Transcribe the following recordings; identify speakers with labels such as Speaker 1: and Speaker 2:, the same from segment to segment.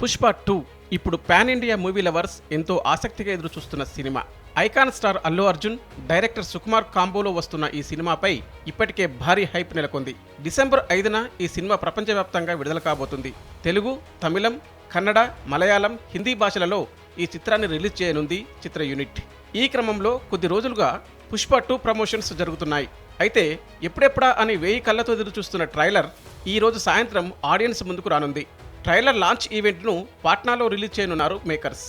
Speaker 1: Pushpa two ఇప్పుడు pan India movie lovers ఎంతో ఆసక్తిగా ఎదురు చూస్తున్న cinema. Icon star Allu Arjun director Sukumar కాంబోలో వస్తున్న ఈ సినిమాపై ఇప్పటికే భారీ హైప్ నెలకొంది. డిసెంబర్ ఐదున ఈ సినిమా ప్రపంచవ్యాప్తంగా విడుదల కాబోతుంది. తెలుగు తమిళం కన్నడ మలయాళం హిందీ భాషలలో ఈ చిత్రాన్ని రిలీజ్ చేయనుంది చిత్ర యూనిట్. ఈ క్రమంలో కొద్ది రోజులుగా పుష్ప టూ ప్రమోషన్స్ జరుగుతున్నాయి. అయితే ఎప్పుడెప్పుడా అని వేయి కళ్ళతో ఎదురు చూస్తున్న ట్రైలర్ ఈ రోజు సాయంత్రం ఆడియన్స్ ముందుకు రానుంది. ట్రైలర్ లాంచ్ ఈవెంట్ను పాట్నాలో రిలీజ్ చేయనున్నారు మేకర్స్.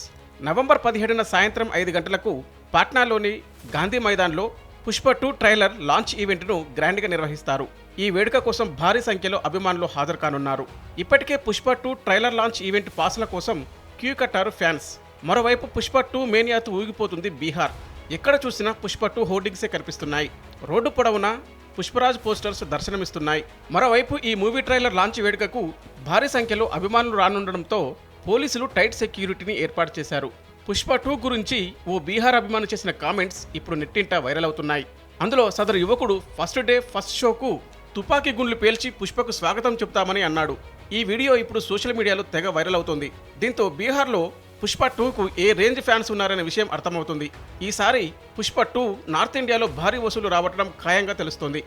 Speaker 1: నవంబర్ పదిహేడున సాయంత్రం ఐదు గంటలకు పాట్నాలోని గాంధీ మైదాన్లో పుష్ప టూ ట్రైలర్ లాంచ్ ఈవెంట్ను గ్రాండ్గా నిర్వహిస్తారు. ఈ వేడుక కోసం భారీ సంఖ్యలో అభిమానులు హాజరు కానున్నారు. ఇప్పటికే Pushpa two trailer launch event పాసుల కోసం క్యూ కట్టారు ఫ్యాన్స్. మరోవైపు పుష్ప టూ మేనియాతో ఊగిపోతుంది బీహార్. ఎక్కడ చూసినా పుష్ప టూ హోర్డింగ్సే కనిపిస్తున్నాయి. రోడ్డు పొడవునా? పుష్పరాజ్ పోస్టర్స్ దర్శనమిస్తున్నాయి. మరోవైపు ఈ మూవీ ట్రైలర్ లాంచ్ వేడుకకు భారీ సంఖ్యలో అభిమానులు రానుండడంతో పోలీసులు టైట్ సెక్యూరిటీని ఏర్పాటు చేశారు. పుష్ప టూ గురించి ఓ బీహార్ అభిమాని చేసిన కామెంట్స్ ఇప్పుడు నెట్టింట వైరల్ అవుతున్నాయి. అందులో సదరు యువకుడు ఫస్ట్ డే ఫస్ట్ షోకు తుపాకీ గుండ్లు పేల్చి పుష్పకు స్వాగతం చెప్తామని అన్నాడు. ఈ వీడియో ఇప్పుడు సోషల్ మీడియాలో తెగ వైరల్ అవుతోంది. దీంతో బీహార్లో పుష్ప టూకు ఏ రేంజ్ ఫ్యాన్స్ ఉన్నారనే విషయం అర్థమవుతుంది. ఈసారి పుష్ప టూ నార్త్ ఇండియాలో భారీ వసూలు రావటం ఖాయంగా తెలుస్తోంది.